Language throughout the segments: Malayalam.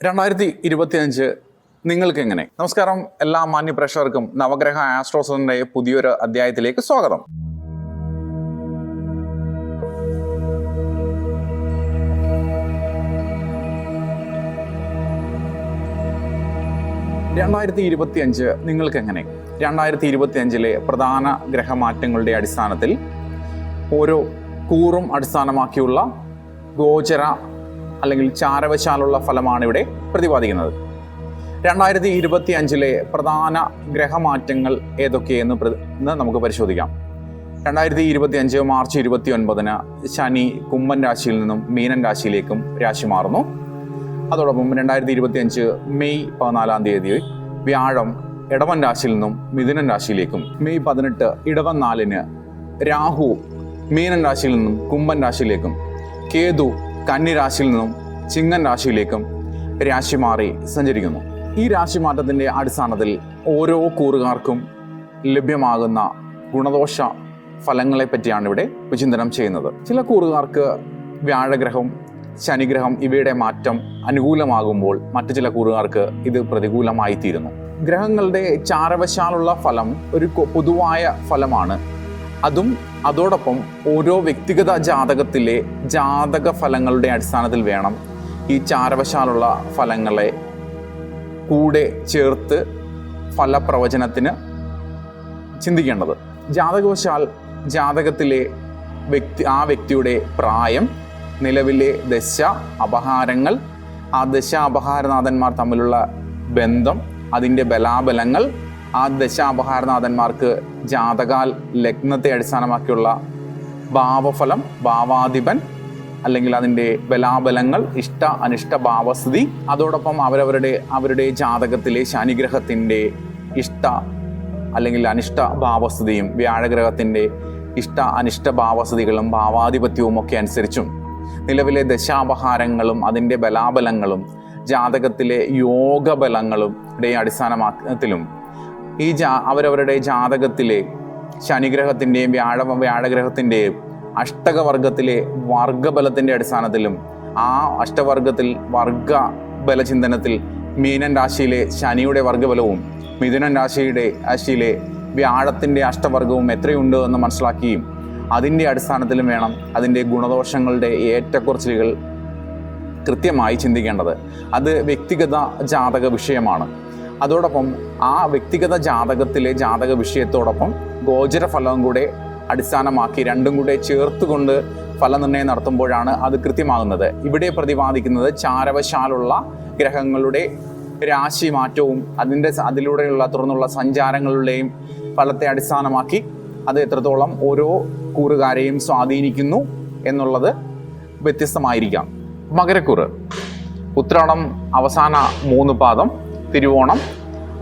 രണ്ടായിരത്തി ഇരുപത്തിയഞ്ച് നിങ്ങൾക്ക് എങ്ങനെ നമസ്കാരം എല്ലാ മാന്യ പ്രേക്ഷകർക്കും നവഗ്രഹ ആസ്ട്രോസിന്റെ പുതിയൊരു അധ്യായത്തിലേക്ക് സ്വാഗതം. രണ്ടായിരത്തി ഇരുപത്തിയഞ്ച് നിങ്ങൾക്ക് എങ്ങനെ രണ്ടായിരത്തി ഇരുപത്തിയഞ്ചിലെ പ്രധാന ഗ്രഹമാറ്റങ്ങളുടെ അടിസ്ഥാനത്തിൽ ഓരോ കൂറും അടിസ്ഥാനമാക്കിയുള്ള ഗോചര അല്ലെങ്കിൽ ചാരവശാലുള്ള ഫലമാണ് ഇവിടെ പ്രതിപാദിക്കുന്നത്. രണ്ടായിരത്തി ഇരുപത്തി അഞ്ചിലെ പ്രധാന ഗ്രഹമാറ്റങ്ങൾ ഏതൊക്കെയെന്ന് നമുക്ക് പരിശോധിക്കാം. രണ്ടായിരത്തി ഇരുപത്തി അഞ്ച് മാർച്ച് ഇരുപത്തി ഒൻപതിന് ശനി കുംഭൻ രാശിയിൽ നിന്നും മീനൻ രാശിയിലേക്കും രാശി മാറുന്നു. അതോടൊപ്പം രണ്ടായിരത്തി ഇരുപത്തി അഞ്ച് മെയ് പതിനാലാം തീയതി വ്യാഴം ഇടവൻ രാശിയിൽ നിന്നും മിഥുനൻ രാശിയിലേക്കും മെയ് പതിനെട്ട് ഇടവൻ നാലിന് രാഹു മീനൻ രാശിയിൽ നിന്നും കുംഭൻ രാശിയിലേക്കും കേതു കന്നി രാശിയിൽ നിന്നും ചിങ്ങൻ രാശിയിലേക്കും രാശി മാറി സഞ്ചരിക്കുന്നു. ഈ രാശി മാറ്റത്തിന്റെ അടിസ്ഥാനത്തിൽ ഓരോ കൂറുകാർക്കും ലഭ്യമാകുന്ന ഗുണദോഷ ഫലങ്ങളെ പറ്റിയാണ് ഇവിടെ വിചിന്തനം ചെയ്യുന്നത്. ചില കൂറുകാർക്ക് വ്യാഴഗ്രഹം ശനിഗ്രഹം ഇവയുടെ മാറ്റം അനുകൂലമാകുമ്പോൾ മറ്റു ചില കൂറുകാർക്ക് ഇത് പ്രതികൂലമായി തീരുന്നു ഗ്രഹങ്ങളുടെ ചാരവശാലുള്ള ഫലം ഒരു പൊതുവായ ഫലമാണ് അതും അതോടൊപ്പം ഓരോ വ്യക്തിഗത ജാതകത്തിലെ ജാതക ഫലങ്ങളുടെ അടിസ്ഥാനത്തിൽ വേണം ഈ ചാരവശാലുള്ള ഫലങ്ങളെ കൂടെ ചേർത്ത് ഫലപ്രവചനത്തിന് ചിന്തിക്കേണ്ടത്. ജാതകവശാൽ ജാതകത്തിലെ വ്യക്തി ആ വ്യക്തിയുടെ പ്രായം നിലവിലെ ദശ അപഹാരങ്ങൾ ആ ദശ അപഹാരനാഥന്മാർ തമ്മിലുള്ള ബന്ധം അതിന്റെ ബലാബലങ്ങൾ ആ ദശാപഹാരനാഥന്മാർക്ക് ജാതകാൽ ലഗ്നത്തെ അടിസ്ഥാനമാക്കിയുള്ള ഭാവഫലം ഭാവാധിപൻ അല്ലെങ്കിൽ അതിന്റെ ബലാബലങ്ങൾ ഇഷ്ട അനിഷ്ട ഭാവസ്ഥിതി. അതോടൊപ്പം അവരവരുടെ അവരുടെ ജാതകത്തിലെ ശനിഗ്രഹത്തിന്റെ ഇഷ്ട അല്ലെങ്കിൽ അനിഷ്ട ഭാവസ്ഥിതിയും വ്യാഴഗ്രഹത്തിന്റെ ഇഷ്ട അനിഷ്ട ഭാവസ്ഥിതികളും ഭാവാധിപത്യവും ഒക്കെ അനുസരിച്ചും നിലവിലെ ദശാപഹാരങ്ങളും അതിന്റെ ബലാബലങ്ങളും ജാതകത്തിലെ യോഗബലങ്ങളും അടിസ്ഥാനമാക്കത്തിലും ഈ ജാ അവരവരുടെ ജാതകത്തിലെ ശനിഗ്രഹത്തിന്റെയും വ്യാഴ വ്യാഴഗ്രഹത്തിന്റെയും അഷ്ടകവർഗത്തിലെ വർഗബലത്തിന്റെ അടിസ്ഥാനത്തിലും ആ അഷ്ടവർഗത്തിൽ വർഗ ബലചിന്തനത്തിൽ മീനൻ രാശിയിലെ ശനിയുടെ വർഗബലവും മിഥുനൻ രാശിയുടെ രാശിയിലെ വ്യാഴത്തിന്റെ അഷ്ടവർഗവും എത്രയുണ്ട് എന്ന് മനസ്സിലാക്കുകയും അതിന്റെ അടിസ്ഥാനത്തിലും വേണം അതിന്റെ ഗുണദോഷങ്ങളുടെ ഏറ്റക്കുറച്ചിലുകൾ കൃത്യമായി ചിന്തിക്കേണ്ടത്. അത് വ്യക്തിഗത ജാതക വിഷയമാണ്. അതോടൊപ്പം ആ വ്യക്തിഗത ജാതകത്തിലെ ജാതക വിഷയത്തോടൊപ്പം ഗോചര ഫലവും കൂടെ അടിസ്ഥാനമാക്കി രണ്ടും കൂടെ ചേർത്തുകൊണ്ട് ഫലനിർണയം നടത്തുമ്പോഴാണ് അത് കൃത്യമാകുന്നത്. ഇവിടെ പ്രതിപാദിക്കുന്നത് ചാരവശാലുള്ള ഗ്രഹങ്ങളുടെ രാശി മാറ്റവും അതിന്റെ അതിലൂടെയുള്ള തുറന്നുള്ള സഞ്ചാരങ്ങളുടെയും ഫലത്തെ അടിസ്ഥാനമാക്കി അത് എത്രത്തോളം ഓരോ കൂറുകാരെയും സ്വാധീനിക്കുന്നു എന്നുള്ളത് വ്യത്യസ്തമായിരിക്കാം. മകരക്കൂറ്. ഉത്രാടം അവസാന മൂന്ന് പാദം. തിരുവോണം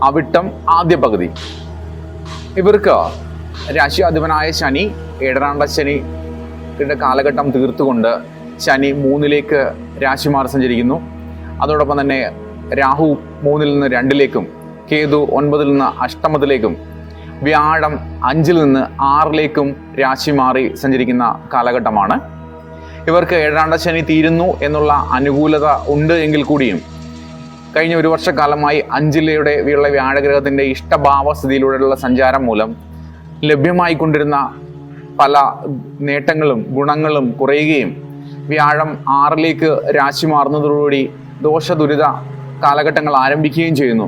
അവിട്ടം ആദ്യ പകുതി. ഇവർക്ക് രാശിയാധിപനായ ശനി ഏഴരാണ്ട ശനിയുടെ കാലഘട്ടം തീർത്തുകൊണ്ട് ശനി മൂന്നിലേക്ക് രാശിമാർ സഞ്ചരിക്കുന്നു. അതോടൊപ്പം തന്നെ രാഹു മൂന്നിൽ നിന്ന് രണ്ടിലേക്കും കേതു ഒൻപതിൽ നിന്ന് അഷ്ടമത്തിലേക്കും വ്യാഴം അഞ്ചിൽ നിന്ന് ആറിലേക്കും രാശി മാറി സഞ്ചരിക്കുന്ന കാലഘട്ടമാണ്. ഇവർക്ക് ഏഴാണ്ട ശനി തീരുന്നു എന്നുള്ള അനുകൂലത ഉണ്ട് എങ്കിൽ കൂടിയും കഴിഞ്ഞ ഒരു വർഷക്കാലമായി അഞ്ചിലയുടെ ഉള്ള വ്യാഴഗ്രഹത്തിന്റെ ഇഷ്ടഭാവസ്ഥിതിയിലൂടെയുള്ള സഞ്ചാരം മൂലം ലഭ്യമായിക്കൊണ്ടിരുന്ന പല നേട്ടങ്ങളും ഗുണങ്ങളും കുറയുകയും വ്യാഴം ആറിലേക്ക് രാശി മാറുന്നതോടുകൂടി ദോഷദുരിത കാലഘട്ടങ്ങൾ ആരംഭിക്കുകയും ചെയ്യുന്നു.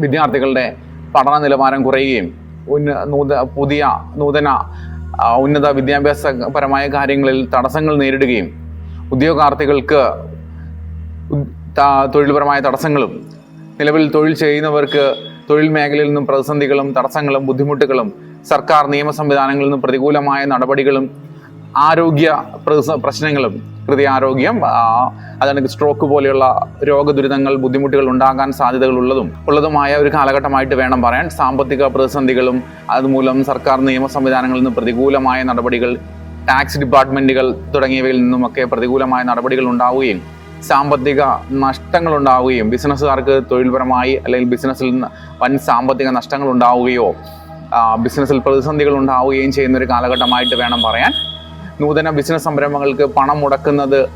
വിദ്യാർത്ഥികളുടെ പഠന നിലവാരം കുറയുകയും ഉന്ന നൂത പുതിയ നൂതന ഉന്നത വിദ്യാഭ്യാസപരമായ കാര്യങ്ങളിൽ തടസ്സങ്ങൾ നേരിടുകയും ഉദ്യോഗാർത്ഥികൾക്ക് തൊഴിൽപരമായ തടസ്സങ്ങളും നിലവിൽ തൊഴിൽ ചെയ്യുന്നവർക്ക് തൊഴിൽ മേഖലയിൽ നിന്നും പ്രതിസന്ധികളും തടസ്സങ്ങളും ബുദ്ധിമുട്ടുകളും സർക്കാർ നിയമ സംവിധാനങ്ങളിൽ നിന്നും പ്രതികൂലമായ നടപടികളും ആരോഗ്യ പ്രശ്നങ്ങളും ഹൃദയാരോഗ്യം ആരോഗ്യം അതാണ് സ്ട്രോക്ക് പോലെയുള്ള രോഗദുരിതങ്ങൾ ബുദ്ധിമുട്ടുകൾ ഉണ്ടാകാൻ സാധ്യതകളുള്ളതും ഉള്ളതുമായ ഒരു കാലഘട്ടമായിട്ട് വേണം പറയാൻ. സാമ്പത്തിക പ്രതിസന്ധികളും അതുമൂലം സർക്കാർ നിയമ സംവിധാനങ്ങളിൽ നിന്ന് പ്രതികൂലമായ നടപടികൾ ടാക്സ് ഡിപ്പാർട്ട്മെന്റുകൾ തുടങ്ങിയവയിൽ നിന്നുമൊക്കെ പ്രതികൂലമായ നടപടികൾ ഉണ്ടാവുകയും സാമ്പത്തിക നഷ്ടങ്ങൾ ഉണ്ടാവുകയും ബിസിനസ്സുകാർക്ക് തൊഴിൽപരമായി അല്ലെങ്കിൽ ബിസിനസ്സിൽ നിന്ന് വൻ സാമ്പത്തിക നഷ്ടങ്ങൾ ഉണ്ടാവുകയോ ബിസിനസ്സിൽ പ്രതിസന്ധികൾ ഉണ്ടാവുകയും ചെയ്യുന്ന ഒരു കാലഘട്ടമായിട്ട് വേണം പറയാൻ. നൂതന ബിസിനസ് സംരംഭങ്ങൾക്ക് പണം മുടക്കുന്നത്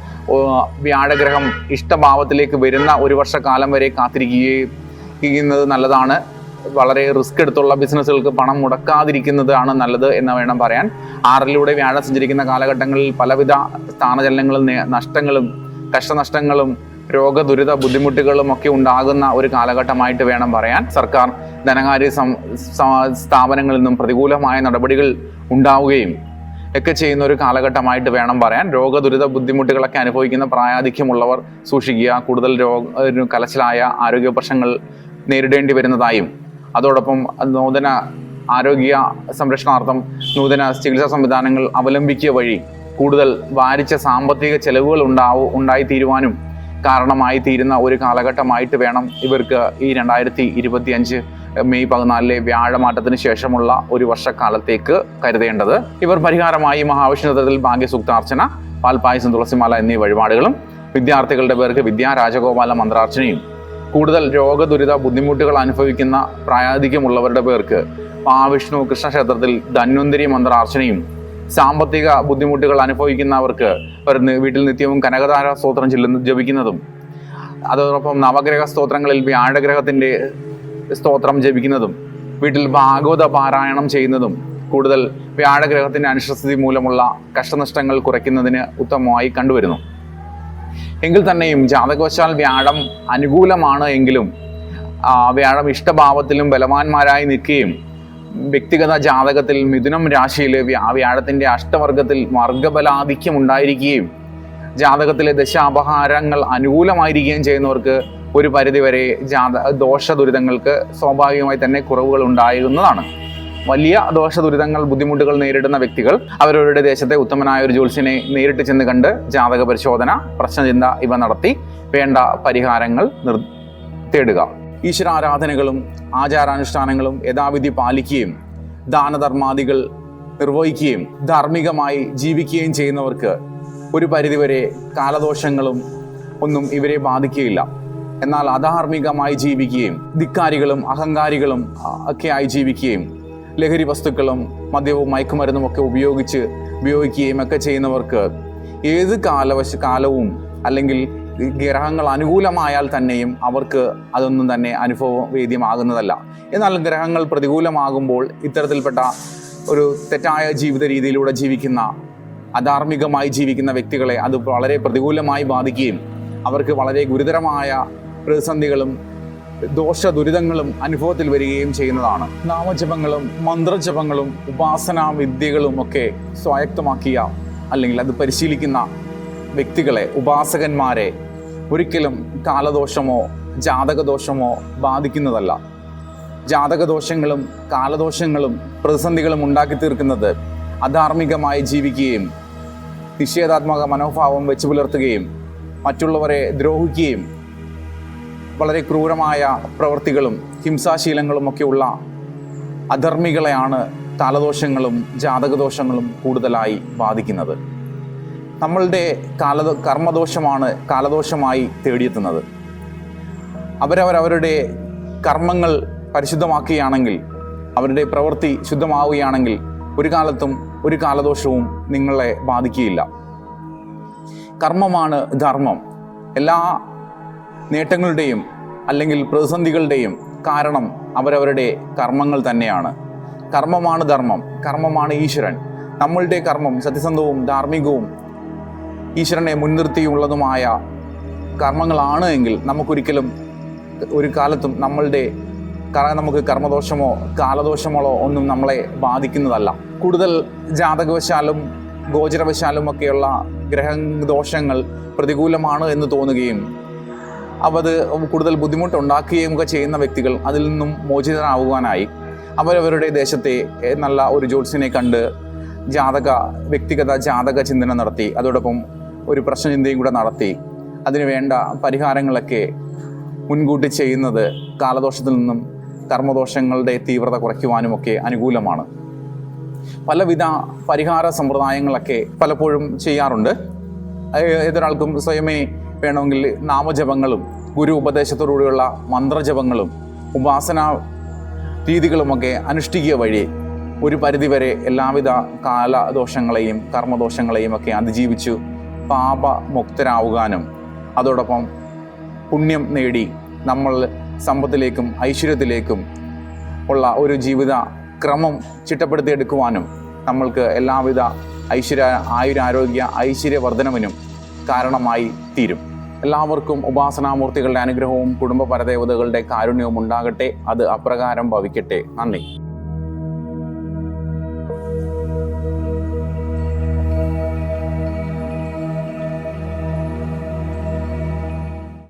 വ്യാഴഗ്രഹം ഇഷ്ടഭാവത്തിലേക്ക് വരുന്ന ഒരു വർഷക്കാലം വരെ കാത്തിരിക്കുകയും നല്ലതാണ്. വളരെ റിസ്ക് എടുത്തുള്ള ബിസിനസ്സുകൾക്ക് പണം മുടക്കാതിരിക്കുന്നതാണ് നല്ലത് എന്ന് വേണം പറയാൻ. ആറിലൂടെ വ്യാഴം സഞ്ചരിക്കുന്ന കാലഘട്ടങ്ങളിൽ പലവിധ സ്ഥാനചലനങ്ങളും നഷ്ടങ്ങളും കഷ്ടനഷ്ടങ്ങളും രോഗദുരിത ബുദ്ധിമുട്ടുകളും ഒക്കെ ഉണ്ടാകുന്ന ഒരു കാലഘട്ടമായിട്ട് വേണം പറയാൻ. സർക്കാർ ധനകാര്യ സ്ഥാപനങ്ങളിൽ നിന്നും പ്രതികൂലമായ നടപടികൾ ഉണ്ടാവുകയും ഒക്കെ ചെയ്യുന്ന ഒരു കാലഘട്ടമായിട്ട് വേണം പറയാൻ. രോഗദുരിത ബുദ്ധിമുട്ടുകളൊക്കെ അനുഭവിക്കുന്ന പ്രായാധിക്യമുള്ളവർ സൂക്ഷിക്കുക. കൂടുതൽ രോഗ കലച്ചിലായ ആരോഗ്യ പ്രശ്നങ്ങൾ നേരിടേണ്ടി വരുന്നതായും അതോടൊപ്പം നൂതന ആരോഗ്യ സംരക്ഷണാർത്ഥം നൂതന ചികിത്സാ സംവിധാനങ്ങൾ അവലംബിക്കുക വഴി കൂടുതൽ വാരിച്ച സാമ്പത്തിക ചെലവുകൾ ഉണ്ടാവും ഉണ്ടായിത്തീരുവാനും കാരണമായി തീരുന്ന ഒരു കാലഘട്ടമായിട്ട് വേണം ഇവർക്ക് ഈ രണ്ടായിരത്തി ഇരുപത്തി അഞ്ച് മെയ് പതിനാലിലെ വ്യാഴമാറ്റത്തിന് ശേഷമുള്ള ഒരു വർഷക്കാലത്തേക്ക് കരുതേണ്ടത്. ഇവർ പരിഹാരമായി മഹാവിഷ്ണുതത്തിൽ ഭാഗ്യസൂക്താർച്ചന പാൽപായസം തുളസിമാല എന്നീ വഴിപാടുകളും വിദ്യാർത്ഥികളുടെ പേർക്ക് വിദ്യാ രാജഗോപാല മന്ത്രാർച്ചനയും കൂടുതൽ രോഗദുരിത ബുദ്ധിമുട്ടുകൾ അനുഭവിക്കുന്ന പ്രായാധിക്യമുള്ളവരുടെ പേർക്ക് മഹാവിഷ്ണു കൃഷ്ണക്ഷേത്രത്തിൽ ധന്വന്തരി മന്ത്രാർച്ചനയും സാമ്പത്തിക ബുദ്ധിമുട്ടുകൾ അനുഭവിക്കുന്നവർക്ക് അവർ വീട്ടിൽ നിത്യവും കനകതാര സ്തോത്രം ചെല്ലുന്ന ജപിക്കുന്നതും അതോടൊപ്പം നവഗ്രഹ സ്തോത്രങ്ങളിൽ വ്യാഴഗ്രഹത്തിന്റെ സ്തോത്രം ജപിക്കുന്നതും വീട്ടിൽ ഭാഗവത പാരായണം ചെയ്യുന്നതും കൂടുതൽ വ്യാഴഗ്രഹത്തിന്റെ അനുഷ്ഠിതി മൂലമുള്ള കഷ്ടനഷ്ടങ്ങൾ കുറയ്ക്കുന്നതിന് ഉത്തമമായി കണ്ടുവരുന്നു. എങ്കിൽ തന്നെയും ജാതകവശാൽ വ്യാഴം അനുകൂലമാണ് എങ്കിലും വ്യാഴം ഇഷ്ടഭാവത്തിലും ബലവാന്മാരായി നിൽക്കുകയും വ്യക്തിഗത ജാതകത്തിൽ മിഥുനം രാശിയിൽ വ്യാ വ്യാഴത്തിന്റെ അഷ്ടവർഗത്തിൽ വർഗബലാധിക്യം ഉണ്ടായിരിക്കുകയും ജാതകത്തിലെ ദശാപഹാരങ്ങൾ അനുകൂലമായിരിക്കുകയും ചെയ്യുന്നവർക്ക് ഒരു പരിധിവരെ ജാത ദോഷ ദുരിതങ്ങൾക്ക് സ്വാഭാവികമായി തന്നെ കുറവുകൾ ഉണ്ടായിരുന്നതാണ്. വലിയ ദോഷ ദുരിതങ്ങൾ ബുദ്ധിമുട്ടുകൾ നേരിടുന്ന വ്യക്തികൾ അവരവരുടെ ദേശത്തെ ഉത്തമനായ ഒരു ജ്യോത്സ്യനെ നേരിട്ട് ചെന്ന് കണ്ട് ജാതക പരിശോധന പ്രശ്നചിന്ത ഇവ നടത്തി വേണ്ട പരിഹാരങ്ങൾ തേടുക. ഈശ്വരാരാധനകളും ആചാരാനുഷ്ഠാനങ്ങളും യഥാവിധി പാലിക്കുകയും ദാനധർമാദികൾ നിർവഹിക്കുകയും ധാർമ്മികമായി ജീവിക്കുകയും ചെയ്യുന്നവർക്ക് ഒരു പരിധിവരെ കാലദോഷങ്ങളും ഒന്നും ഇവരെ ബാധിക്കുകയില്ല. എന്നാൽ അധാർമികമായി ജീവിക്കുകയും ധിക്കാരികളും അഹങ്കാരികളും ഒക്കെയായി ജീവിക്കുകയും ലഹരി വസ്തുക്കളും മദ്യവും മയക്കുമരുന്നും ഒക്കെ ഉപയോഗിച്ച് ഉപയോഗിക്കുകയും ഒക്കെ ചെയ്യുന്നവർക്ക് ഏത് കാലവശ കാലവും അല്ലെങ്കിൽ ഗ്രഹങ്ങൾ അനുകൂലമായാൽ തന്നെയും അവർക്ക് അതൊന്നും തന്നെ അനുഭവവേദ്യമാകുന്നതല്ല. എന്നാൽ ഗ്രഹങ്ങൾ പ്രതികൂലമാകുമ്പോൾ ഇത്തരത്തിൽപ്പെട്ട ഒരു തെറ്റായ ജീവിത രീതിയിലൂടെ ജീവിക്കുന്ന അധാർമികമായി ജീവിക്കുന്ന വ്യക്തികളെ അത് വളരെ പ്രതികൂലമായി ബാധിക്കുകയും അവർക്ക് വളരെ ഗുരുതരമായ പ്രതിസന്ധികളും ദോഷ ദുരിതങ്ങളും അനുഭവത്തിൽ വരികയും ചെയ്യുന്നതാണ്. നാമജപങ്ങളും മന്ത്രജപങ്ങളും ഉപാസനാ വിദ്യകളും ഒക്കെ സ്വായക്തമാക്കിയ അല്ലെങ്കിൽ അത് പരിശീലിക്കുന്ന വ്യക്തികളെ ഉപാസകന്മാരെ ഒരിക്കലും കാലദോഷമോ ജാതകദോഷമോ ബാധിക്കുന്നതല്ല. ജാതകദോഷങ്ങളും കാലദോഷങ്ങളും പ്രതിസന്ധികളും ഉണ്ടാക്കി തീർക്കുന്നത് അധാർമികമായി ജീവിക്കുകയും നിഷേധാത്മക മനോഭാവം വെച്ച് പുലർത്തുകയും മറ്റുള്ളവരെ ദ്രോഹിക്കുകയും വളരെ ക്രൂരമായ പ്രവൃത്തികളും ഹിംസാശീലങ്ങളും ഒക്കെയുള്ള അധർമ്മികളെയാണ് കാലദോഷങ്ങളും ജാതകദോഷങ്ങളും കൂടുതലായി ബാധിക്കുന്നത്. നമ്മളുടെ കാല കർമ്മദോഷമാണ് കാലദോഷമായി തേടിയെത്തുന്നത്. അവരവരവരുടെ കർമ്മങ്ങൾ പരിശുദ്ധമാക്കുകയാണെങ്കിൽ അവരുടെ പ്രവൃത്തി ശുദ്ധമാവുകയാണെങ്കിൽ ഒരു കാലത്തും ഒരു കാലദോഷവും നിങ്ങളെ ബാധിക്കുകയില്ല. കർമ്മമാണ് ധർമ്മം. എല്ലാ നേട്ടങ്ങളുടെയും അല്ലെങ്കിൽ പ്രതിസന്ധികളുടെയും കാരണം അവരവരുടെ കർമ്മങ്ങൾ തന്നെയാണ്. കർമ്മമാണ് ധർമ്മം. കർമ്മമാണ് ഈശ്വരൻ. നമ്മളുടെ കർമ്മം സത്യസന്ധവും ധാർമ്മികവും ഈശ്വരനെ മുൻനിർത്തിയുള്ളതുമായ കർമ്മങ്ങളാണ് എങ്കിൽ നമുക്കൊരിക്കലും ഒരു കാലത്തും നമ്മളുടെ നമുക്ക് കർമ്മദോഷമോ കാലദോഷമോ ഒന്നും നമ്മളെ ബാധിക്കുന്നതല്ല. കൂടുതൽ ജാതകവശാലും ഗോചരവശാലും ഒക്കെയുള്ള ഗ്രഹദോഷങ്ങൾ പ്രതികൂലമാണ് എന്ന് തോന്നുകയും അവത് കൂടുതൽ ബുദ്ധിമുട്ടുണ്ടാക്കുകയും ഒക്കെ ചെയ്യുന്ന വ്യക്തികൾ അതിൽ നിന്നും മോചിതനാവുവാനായി അവരവരുടെ ദേശത്തെ നല്ല ഒരു ജ്യോത്സ്യനെ കണ്ട് ജാതക വ്യക്തിഗത ജാതക ചിന്തനം നടത്തി. അതോടൊപ്പം ഒരു പ്രശ്നചിന്തയും കൂടെ നടത്തി. അതിന് വേണ്ട പരിഹാരങ്ങളൊക്കെ മുൻകൂട്ടി ചെയ്യുന്നത് കാലദോഷത്തിൽ നിന്നും കർമ്മദോഷങ്ങളുടെ തീവ്രത കുറയ്ക്കുവാനുമൊക്കെ അനുകൂലമാണ്. പലവിധ പരിഹാര സമ്പ്രദായങ്ങളൊക്കെ പലപ്പോഴും ചെയ്യാറുണ്ട്. ഏതൊരാൾക്കും സ്വയമേ വേണമെങ്കിൽ നാമജപങ്ങളും ഗുരു ഉപദേശത്തോടുകൂടിയുള്ള മന്ത്രജപങ്ങളും ഉപാസന രീതികളുമൊക്കെ അനുഷ്ഠിക്കുക വഴി ഒരു പരിധിവരെ എല്ലാവിധ കാലദോഷങ്ങളെയും കർമ്മദോഷങ്ങളെയും ഒക്കെ അതിജീവിച്ചു പാപമുക്തരാവുവാനും അതോടൊപ്പം പുണ്യം നേടി നമ്മൾ സമ്പത്തിലേക്കും ഐശ്വര്യത്തിലേക്കും ഉള്ള ഒരു ജീവിത ക്രമം ചിട്ടപ്പെടുത്തിയെടുക്കുവാനും നമ്മൾക്ക് എല്ലാവിധ ഐശ്വര്യ ആയുരാരോഗ്യ ഐശ്വര്യവർദ്ധനവിനും കാരണമായി തീരും. എല്ലാവർക്കും ഉപാസനാമൂർത്തികളുടെ അനുഗ്രഹവും കുടുംബ പരദേവതകളുടെ കാരുണ്യവും ഉണ്ടാകട്ടെ. അത് അപ്രകാരം ഭവിക്കട്ടെ. നന്ദി.